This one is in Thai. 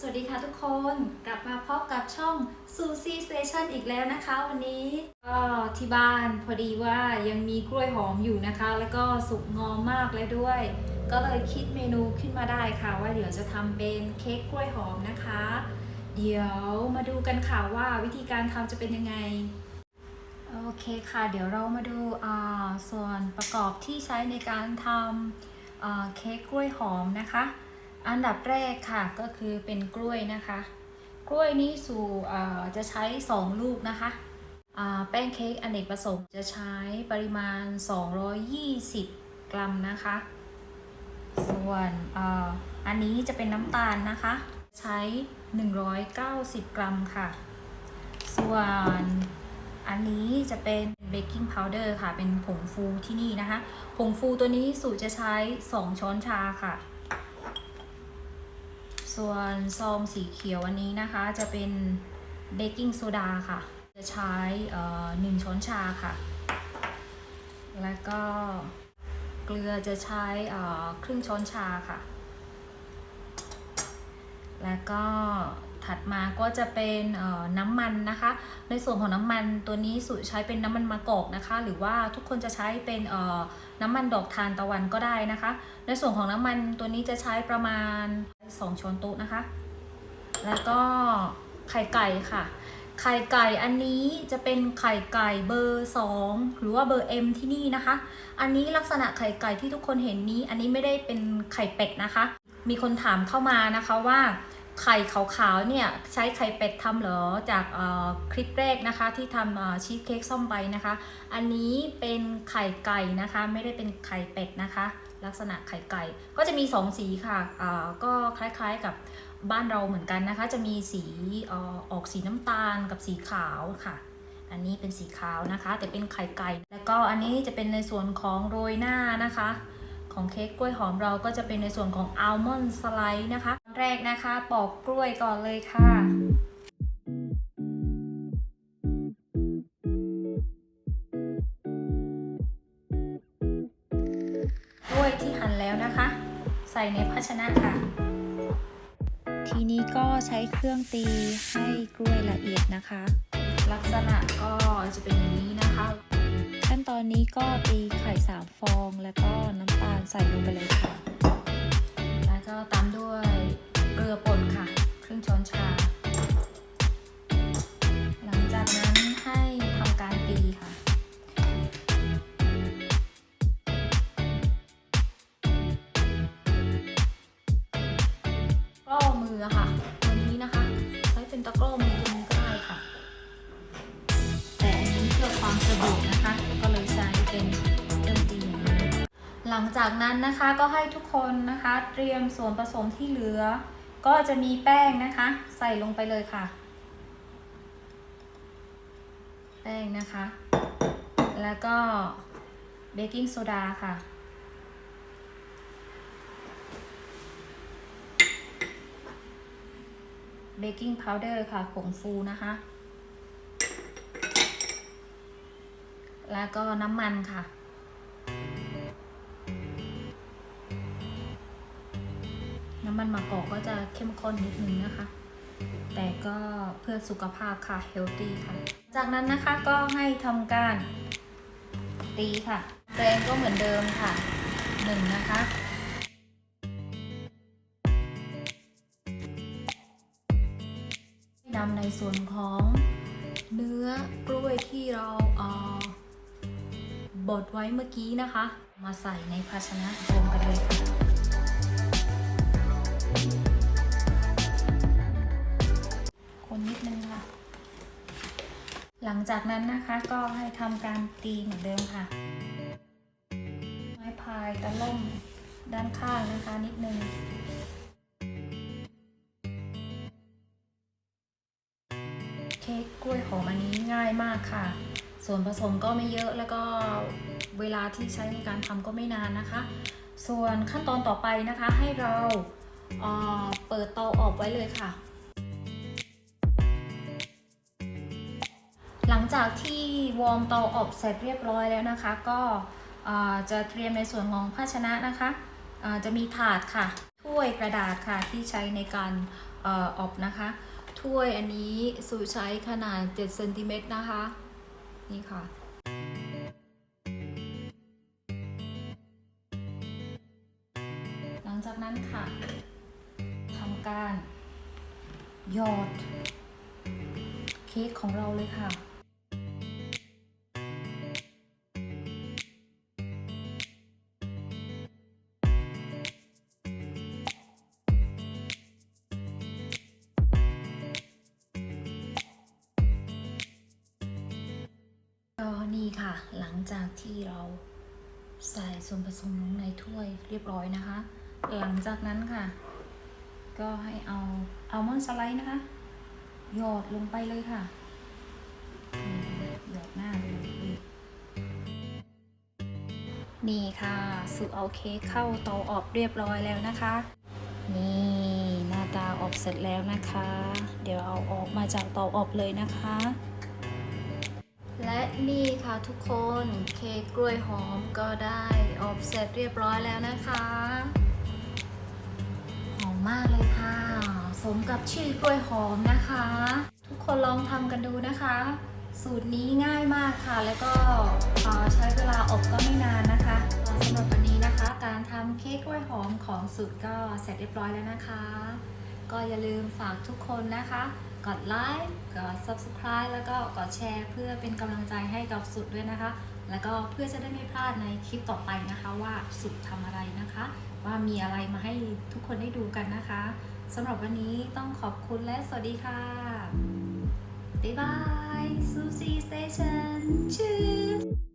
สวัสดีค่ะทุกคนกลับมาพบกับช่อง Sushi Station อีกแล้วนะคะ วันนี้ก็ที่บ้านพอดีว่ายังมีกล้วยหอมอยู่นะคะ แล้วก็สุกงอมมากแล้วด้วย ก็เลยคิดเมนูขึ้นมาได้ค่ะ ว่าเดี๋ยวจะทำเป็นเค้กกล้วยหอมนะคะ เดี๋ยวมาดูกันค่ะว่าวิธีการทำจะเป็นยังไงโอเคค่ะ เดี๋ยวเรามาดูอ่าส่วนประกอบที่ใช้ในการทำเค้กกล้วยหอมนะคะ อันดับแรกค่ะก็คือเป็นกล้วยนะคะ กล้วยนี้สู่จะใช้ 2 ลูกนะคะแป้งเค้กอเนกประสงค์จะใช้ปริมาณ 220 กรัมนะคะ ส่วนออันนี้จะเป็นน้ำตาลนะคะ ใช้ 190 กรัมค่ะ ส่วนอันนี้จะเป็นเบกกิ้งพาวเดอร์ค่ะ เป็นผงฟูที่นี่นะคะ ผงฟูตัวนี้สูตรจะใช้ 2 ช้อนชาค่ะ ส่วนซองสีเขียวอันนี้นะคะจะเป็นเบกกิ้งโซดาค่ะ จะใช้หนึ่งช้อนชาค่ะ แล้วก็เกลือจะใช้ครึ่งช้อนชาค่ะ แล้วก็ถัดมาก็จะเป็นน้ำมันนะคะ ในส่วนของน้ำมันตัวนี้สุใช้เป็นน้ำมันมะกอกนะคะ หรือว่าทุกคนจะใช้เป็นน้ำมันดอกทานตะวันก็ได้นะคะ ในส่วนของน้ำมันตัวนี้จะใช้ประมาณ 2ช้อนโต๊ะนะคะ แล้วก็ไข่ไก่ค่ะ ไข่ไก่อันนี้จะเป็นไข่ไก่เบอร์2หรือว่าเบอร์ M ที่นี่นะคะ อันนี้ลักษณะไข่ไก่ที่ทุกคนเห็นนี้ อันนี้ไม่ได้เป็นไข่เป็ดนะคะ มีคนถามเข้ามานะคะว่าไข่ขาวๆเนี่ยใช้ไข่เป็ดทำเหรอจากคลิปแรกนะคะที่ทำชีสเค้กส้มใบนะคะ อันนี้เป็นไข่ไก่นะคะ ไม่ได้เป็นไข่เป็ดนะคะ ลักษณะไข่ไก่ ก็จะมี 2 สีค่ะอ่าก็คล้ายๆกับบ้านเราเหมือนกันนะคะ จะมีสีออออกสีน้ำตาลกับสีขาวค่ะ อันนี้เป็นสีขาวนะคะ แต่เป็นไข่ไก่ แล้วก็อันนี้จะเป็นในส่วนของโรยหน้านะคะ ของเค้กกล้วยหอมเราก็จะเป็นในส่วนของอัลมอนด์สไลด์นะคะแรกนะคะปอกกล้วยก่อนเลยค่ะ ส่ในภาชนะค่ะ ทีนี้ก็ใช้เครื่องตีให้กล้วยละเอียดนะคะ ลักษณะก็จะเป็นอย่างนี้นะคะ ขั้นตอนนี้ก็ตีไข่สามฟอง แล้วก็น้ำตาลใส่ลงไปเลยค่ะ แล้วก็ตามด้วยเกลือป่นค่ะ อะค่ะตัวนี้นะคะใช้เป็นตะกร้อมือตัวนี้ก็ได้ค่ะ แต่อันนี้เพื่อความสะดวกนะคะ ก็เลยใช้เป็นเครื่องตีอย่างนี้หลังจากนั้นนะคะก็ให้ทุกคนนะคะ เตรียมส่วนผสมที่เหลือ ก็จะมีแป้งนะคะ ใส่ลงไปเลยค่ะ แป้งนะคะ แล้วก็เบกกิ้งโซดาค่ะ เบกกิ้งพาวเดอร์ค่ะผงฟูนะคะ แล้วก็น้ำมันค่ะ น้ำมันมะกอกก็จะเข้มข้นนิดนึงนะคะ แต่ก็เพื่อสุขภาพค่ะเฮลตี้ค่ะ จากนั้นนะคะก็ให้ทำการตีค่ะแรงก็เหมือนเดิมค่ะหนึ่งนะคะ นำในส่วนของเนื้อกล้วยที่เราเอ่อบดไว้เมื่อกี้นะคะ มาใส่ในภาชนะรวมกันเลยค่ะคนนิดนึงค่ะ หลังจากนั้นนะคะก็ให้ทำการตีเหมือนเดิมค่ะ ไม้พายตะล่มด้านข้างนะคะนิดนึง เค้กกล้วยหอมอันนี้ง่ายมากค่ะ ส่วนผสมก็ไม่เยอะแล้วก็เวลาที่ใช้ในการทำก็ไม่นานนะคะ ส่วนขั้นตอนต่อไปนะคะให้เราเเปิดเตาอบไว้เลยค่ะ หลังจากที่วอร์มเตาอบเสร็จเรียบร้อยแล้วนะคะ ก็จะเตรียมในส่วนของภาชนะนะคะจะมีถาดค่ะ ถ้วยกระดาษค่ะที่ใช้ในการออบนะคะ ถ้วยอันนี้สูใช้ขนาด7เซนติเมตรนะคะ นี่ค่ะหลังจากนั้นค่ะทำการหยอดเค้กของเราเลยค่ะ นี่ค่ะ หลังจากที่เราใส่ส่วนผสมลงในถ้วยเรียบร้อยนะคะ หลังจากนั้นค่ะ ก็ให้เอาอัลมอนด์สไลด์นะคะ หยอดลงไปเลยค่ะ หยอดหน้าเลยนี่ค่ะสุกเอาเค้กเข้าเตาอบเรียบร้อยแล้วนะคะ นี่หน้าตาอบเสร็จแล้วนะคะ เดี๋ยวเอาออกมาจากเตาอบเลยนะคะ และนี่ค่ะทุกคนเค้กกล้วยหอมก็ได้อบเสร็จเรียบร้อยแล้วนะคะ หอมมากเลยค่ะ สมกับชื่อกล้วยหอมนะคะ ทุกคนลองทำกันดูนะคะ สูตรนี้ง่ายมากค่ะ แล้วก็ใช้เวลาอบก็ไม่นานนะคะสำหรับวันนี้นะคะ การทำเค้กกล้วยหอมของสูตรก็เสร็จเรียบร้อยแล้วนะคะ ก็อย่าลืมฝากทุกคนนะคะ กดไลค์กด subscribe แล้วก็กดแชร์ เพื่อเป็นกำลังใจให้กับสุดด้วยนะคะ แล้วก็เพื่อจะได้ไม่พลาดในคลิปต่อไปนะคะว่าสุดทำอะไรนะคะ ว่ามีอะไรมาให้ทุกคนได้ดูกันนะคะสำหรับวันนี้ต้องขอบคุณและสวัสดีค่ะ บ๊ายบายซูซี่สเตชันชื่อ